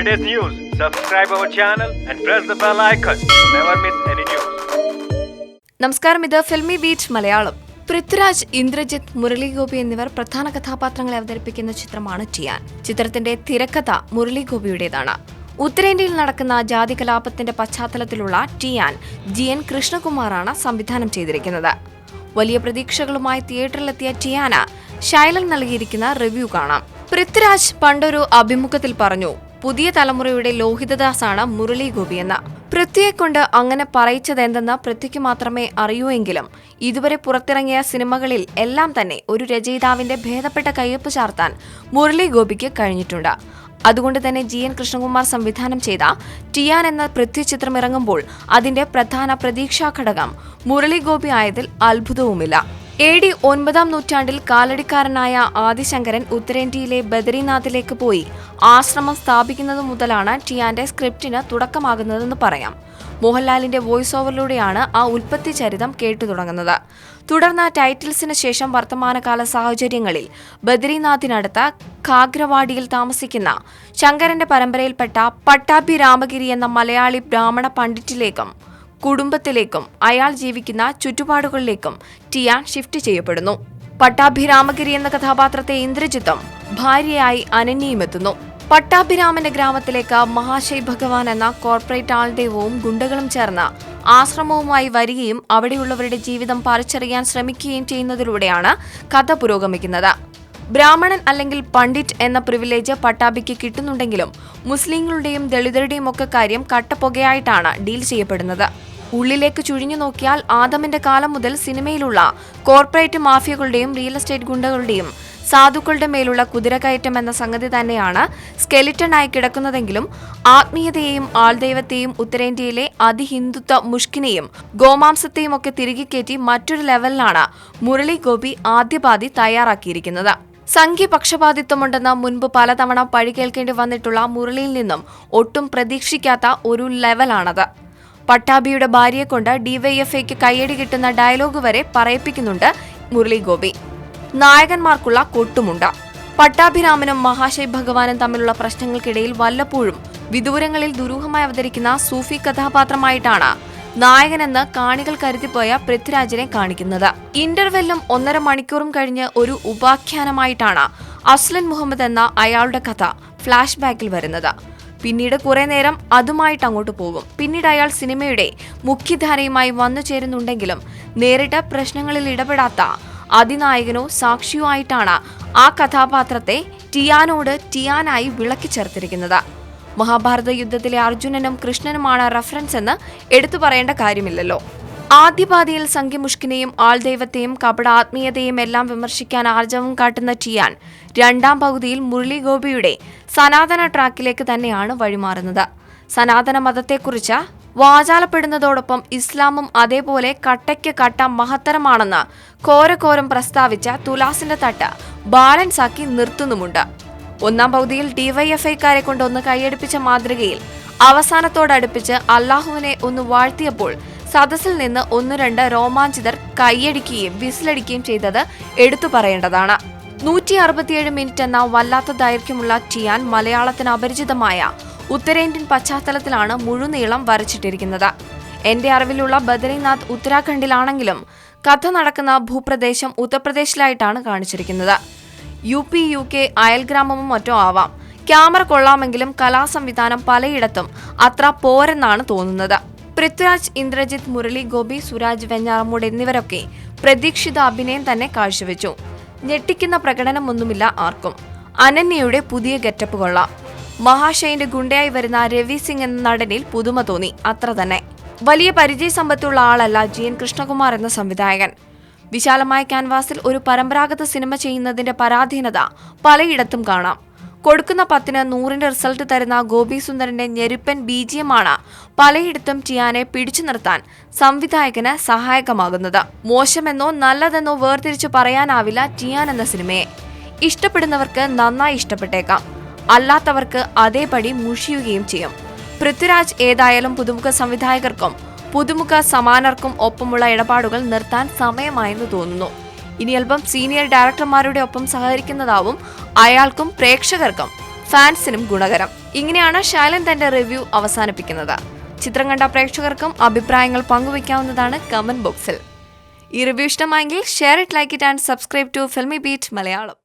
latest news, subscribe our channel and press the bell icon. Never miss any news. നമസ്കാരം ഇത് filmy beach Malayalam. Prithviraj Indrajith Murali Gopy എന്നിവർ പ്രധാന കഥാപാത്രങ്ങളെ അവതരിപ്പിക്കുന്ന ചിത്രമാണ് ടിയാൻ. ചിത്രത്തിന്റെ തിരക്കഥ മുരളിഗോപിയുടേതാണ്. ഉത്തരേന്ത്യയിൽ നടക്കുന്ന ജാതി കലാപത്തിന്റെ പശ്ചാത്തലത്തിലുള്ള ടിയാൻ ജി എൻ കൃഷ്ണകുമാറാണ് സംവിധാനം ചെയ്തിരിക്കുന്നത്. വലിയ പ്രതീക്ഷകളുമായി തിയേറ്ററിലെത്തിയ ടിയാന ശൈലൻ നൽകിയിരിക്കുന്ന റിവ്യൂ കാണാം. പൃഥ്വിരാജ് പണ്ടൊരു അഭിമുഖത്തിൽ പറഞ്ഞു പുതിയ തലമുറയുടെ ലോഹിതദാസാണ് മുരളി ഗോപിയെന്ന് പൃഥ്വിയെ കൊണ്ട് അങ്ങനെ പറയിച്ചതെന്തെന്ന് പൃഥ്വിക്ക് മാത്രമേ അറിയൂ എങ്കിലും ഇതുവരെ പുറത്തിറങ്ങിയ സിനിമകളിൽ എല്ലാം തന്നെ ഒരു രചയിതാവിന്റെ ഭേദപ്പെട്ട കയ്യൊപ്പ് ചാർത്താൻ മുരളി ഗോപിക്ക് കഴിഞ്ഞിട്ടുണ്ട്. അതുകൊണ്ട് തന്നെ ജി എൻ കൃഷ്ണകുമാർ സംവിധാനം ചെയ്ത ടിയാൻ എന്ന പൃഥ്വി ചിത്രം ഇറങ്ങുമ്പോൾ അതിന്റെ പ്രധാന പ്രതീക്ഷാ ഘടകം മുരളി ഗോപി ആയതിൽ അത്ഭുതവുമില്ല. എ ഡി ഒൻപതാം നൂറ്റാണ്ടിൽ കാലടിക്കാരനായ ആദിശങ്കരൻ ഉത്തരേന്ത്യയിലെ ബദരീനാഥിലേക്ക് പോയി ആശ്രമം സ്ഥാപിക്കുന്നത് മുതലാണ് ടിയാന്റെ സ്ക്രിപ്റ്റിന് തുടക്കമാകുന്നതെന്ന് പറയാം. മോഹൻലാലിന്റെ വോയിസ് ഓവറിലൂടെയാണ് ആ ഉൽപ്പത്തി ചരിതം കേട്ടു തുടങ്ങുന്നത്. തുടർന്ന് ടൈറ്റിൽസിന് ശേഷം വർത്തമാനകാല സാഹചര്യങ്ങളിൽ ബദരീനാഥിനടുത്ത ഖാഗ്രവാടിയിൽ താമസിക്കുന്ന ശങ്കരന്റെ പരമ്പരയിൽപ്പെട്ട പട്ടാഭി രാമഗിരി എന്ന മലയാളി ബ്രാഹ്മണ പണ്ഡിറ്റിലേക്കും കുടുംബത്തിലേക്കും അയാൾ ജീവിക്കുന്ന ചുറ്റുപാടുകളിലേക്കും ടിയാൻ ഷിഫ്റ്റ് ചെയ്യപ്പെടുന്നു. പട്ടാഭിരാമഗിരി എന്ന കഥാപാത്രത്തെ ഇന്ദ്രജിത്തും ഭാര്യയായി അനന്യയും എത്തുന്നു. പട്ടാഭിരാമന്റെ ഗ്രാമത്തിലേക്ക് മഹാശൈ ഭഗവാൻ എന്ന കോർപ്പറേറ്റ് ആൾദൈവവും ഗുണ്ടകളും ചേർന്ന ആശ്രമവുമായി വരികയും അവിടെയുള്ളവരുടെ ജീവിതം പറിച്ചറിയാൻ ശ്രമിക്കുകയും ചെയ്യുന്നതിലൂടെയാണ് കഥ പുരോഗമിക്കുന്നത്. ബ്രാഹ്മണൻ അല്ലെങ്കിൽ പണ്ഡിറ്റ് എന്ന പ്രിവിലേജ് പട്ടാഭിക്ക് കിട്ടുന്നുണ്ടെങ്കിലും മുസ്ലിങ്ങളുടെയും ദളിതരുടെയും ഒക്കെ കാര്യം കട്ടപ്പുകയായിട്ടാണ് ഡീൽ ചെയ്യപ്പെടുന്നത്. ഉള്ളിലേക്ക് ചുഴിഞ്ഞു നോക്കിയാൽ ആദമിന്റെ കാലം മുതൽ സിനിമയിലുള്ള കോർപ്പറേറ്റ് മാഫിയകളുടെയും റിയൽ എസ്റ്റേറ്റ് ഗുണ്ടകളുടെയും സാധുക്കളുടെ മേലുള്ള കുതിരകയറ്റം എന്ന സംഗതി തന്നെയാണ് സ്കെലിറ്റനായി കിടക്കുന്നതെങ്കിലും ആത്മീയതയെയും ആൾദൈവത്തെയും ഉത്തരേന്ത്യയിലെ അതിഹിന്ദുത്വ മുഷ്കിനെയും ഗോമാംസത്തെയും ഒക്കെ തിരികെ കയറ്റി മറ്റൊരു ലെവലിലാണ് മുരളി ഗോപി ആദ്യപാതി തയ്യാറാക്കിയിരിക്കുന്നത്. സംഖ്യപക്ഷപാതിത്വമുണ്ടെന്ന് മുൻപ് പലതവണ പഴി കേൾക്കേണ്ടി വന്നിട്ടുള്ള മുരളിയിൽ നിന്നും ഒട്ടും പ്രതീക്ഷിക്കാത്ത ഒരു ലെവലാണത്. പട്ടാഭിയുടെ ഭാര്യയെ കൊണ്ട് ഡിവൈഎഫ്ഐക്ക് കയ്യടി കിട്ടുന്ന ഡയലോഗ് വരെ പറയിപ്പിക്കുന്നുണ്ട് മുരളി ഗോപി. നായകന്മാർക്കുള്ള കൊട്ടുമുണ്ട. പട്ടാഭിരാമനും മഹാശയ് ഭഗവാനും തമ്മിലുള്ള പ്രശ്നങ്ങൾക്കിടയിൽ വല്ലപ്പോഴും വിദൂരങ്ങളിൽ ദുരൂഹമായി അവതരിക്കുന്ന സൂഫി കഥാപാത്രമായിട്ടാണ് നായകനെന്ന് കാണികൾ കരുതിപ്പോയ പൃഥ്വിരാജിനെ കാണിക്കുന്നത്. ഇന്റർവെല്ലും ഒന്നര മണിക്കൂറും കഴിഞ്ഞ് ഒരു ഉപാഖ്യാനമായിട്ടാണ് അസ്ലൻ മുഹമ്മദ് എന്ന അയാളുടെ കഥ ഫ്ലാഷ് ബാക്കിൽ വരുന്നത്. പിന്നീട് കുറെ നേരം അതുമായിട്ട് അങ്ങോട്ട് പോകും. പിന്നീട് അയാൾ സിനിമയുടെ മുഖ്യധാരയുമായി വന്നു ചേരുന്നുണ്ടെങ്കിലും നേരിട്ട് പ്രശ്നങ്ങളിൽ ഇടപെടാത്ത അതിനായകനോ സാക്ഷിയോ ആയിട്ടാണ് ആ കഥാപാത്രത്തെ ടിയാനോട് ടിയാനായി വിളക്കി ചേർത്തിരിക്കുന്നത്. മഹാഭാരത യുദ്ധത്തിലെ അർജുനനും കൃഷ്ണനുമാണ് റഫറൻസ് എന്ന് എടുത്തു പറയേണ്ട കാര്യമില്ലല്ലോ. ആദ്യപാതിയിൽ സംഖ്യമുഷ്കിനെയും ആൾദൈവത്തെയും കപട ആത്മീയതയും എല്ലാം വിമർശിക്കാൻ ആർജവം കാട്ടുന്ന ടിയാൻ രണ്ടാം പകുതിയിൽ മുരളി ഗോപിയുടെ സനാതന ട്രാക്കിലേക്ക് തന്നെയാണ് വഴിമാറുന്നത്. സനാതന മതത്തെക്കുറിച്ച് വാചാലപ്പെടുന്നതോടൊപ്പം ഇസ്ലാമും അതേപോലെ കട്ടയ്ക്ക് കട്ട മഹത്തരമാണെന്ന് കോരക്കോരം പ്രസ്താവിച്ച തുലാസിന്റെ തട്ട് ബാലൻസ് ആക്കി നിർത്തുന്നുമുണ്ട്. ഒന്നാം പകുതിയിൽ ഡിവൈഎഫ്ഐക്കാരെ കൊണ്ടൊന്ന് കൈയടിപ്പിച്ച മാതൃകയിൽ അവസാനത്തോടടുപ്പിച്ച് അള്ളാഹുവിനെ ഒന്ന് വാഴ്ത്തിയപ്പോൾ സദസ്സിൽ നിന്ന് ഒന്ന് രണ്ട് രോമാഞ്ചിതർ കൈയടിക്കുകയും വിസിലടിക്കുകയും ചെയ്തത് എടുത്തു പറയേണ്ടതാണ്. നൂറ്റി അറുപത്തിയേഴ് മിനിറ്റ് എന്ന വല്ലാത്ത ദൈർഘ്യമുള്ള ടിയാൻ മലയാളത്തിന് അപരിചിതമായ ഉത്തരേന്ത്യൻ പശ്ചാത്തലത്തിലാണ് മുഴുനീളം വരച്ചിട്ടിരിക്കുന്നത്. എന്റെ അറിവിലുള്ള ബദരീനാഥ് ഉത്തരാഖണ്ഡിലാണെങ്കിലും കഥ നടക്കുന്ന ഭൂപ്രദേശം ഉത്തർപ്രദേശിലായിട്ടാണ് കാണിച്ചിരിക്കുന്നത്. യു പി യു കെ അയൽഗ്രാമമോ മറ്റോ ആവാം. ക്യാമറ കൊള്ളാമെങ്കിലും കലാസംവിധാനം പലയിടത്തും അത്ര പോരെന്നാണ് തോന്നുന്നത്. പൃഥ്വിരാജ് ഇന്ദ്രജിത്ത് മുരളി ഗോപി സുരാജ് വെഞ്ഞാറമൂട് എന്നിവരൊക്കെ പ്രതീക്ഷിത അഭിനയം തന്നെ കാഴ്ചവെച്ചു. ഞെട്ടിക്കുന്ന പ്രകടനമൊന്നുമില്ല ആർക്കും. അനന്യയുടെ പുതിയ ഗെറ്റപ്പ് കൊള്ളാം. മഹാശയന്റെ ഗുണ്ടയായി വരുന്ന രവി സിംഗ് എന്ന നടനിൽ പുതുമ തോന്നി. അത്ര തന്നെ. വലിയ പരിചയസമ്പത്തുള്ള ആളല്ല ജി എൻ കൃഷ്ണകുമാർ എന്ന സംവിധായകൻ. വിശാലമായ ക്യാൻവാസിൽ ഒരു പരമ്പരാഗത സിനിമ ചെയ്യുന്നതിന്റെ പരാധീനത പലയിടത്തും കാണാം. കൊടുക്കുന്ന പത്തിന് നൂറിന്റെ റിസൾട്ട് തരുന്ന ഗോപി സുന്ദരന്റെ ഞെരുപ്പൻ ബീജിയമാണ് പലയിടത്തും ടിയാനെ പിടിച്ചു നിർത്താൻ സംവിധായകന് സഹായകമാകുന്നത്. മോശമെന്നോ നല്ലതെന്നോ വേർതിരിച്ചു പറയാനാവില്ല ടിയാൻ എന്ന സിനിമയെ. ഇഷ്ടപ്പെടുന്നവർക്ക് നന്നായി ഇഷ്ടപ്പെട്ടേക്കാം. അല്ലാത്തവർക്ക് അതേപടി മുഷിയുകയും ചെയ്യും. പൃഥ്വിരാജ് ഏതായാലും പുതുമുഖ സംവിധായകർക്കും പുതുമുഖ സമാനർക്കും ഒപ്പമുള്ള ഇടപാടുകൾ നിർത്താൻ സമയമായെന്ന് തോന്നുന്നു. ഇനി അല്പം സീനിയർ ഡയറക്ടർമാരുടെ ഒപ്പം സഹകരിക്കുന്നതാവും അയാൾക്കും പ്രേക്ഷകർക്കും ഫാൻസിനും ഗുണകരം. ഇങ്ങനെയാണ് ശൈലൻ തന്റെ റിവ്യൂ അവസാനിപ്പിക്കുന്നത്. ചിത്രം കണ്ട പ്രേക്ഷകർക്കും അഭിപ്രായങ്ങൾ പങ്കുവയ്ക്കാവുന്നതാണ് കമന്റ് ബോക്സിൽ ഈ റിവ്യൂ ഇഷ്ടമായെങ്കിൽ share it like it and subscribe to Filmibeat Malayalam.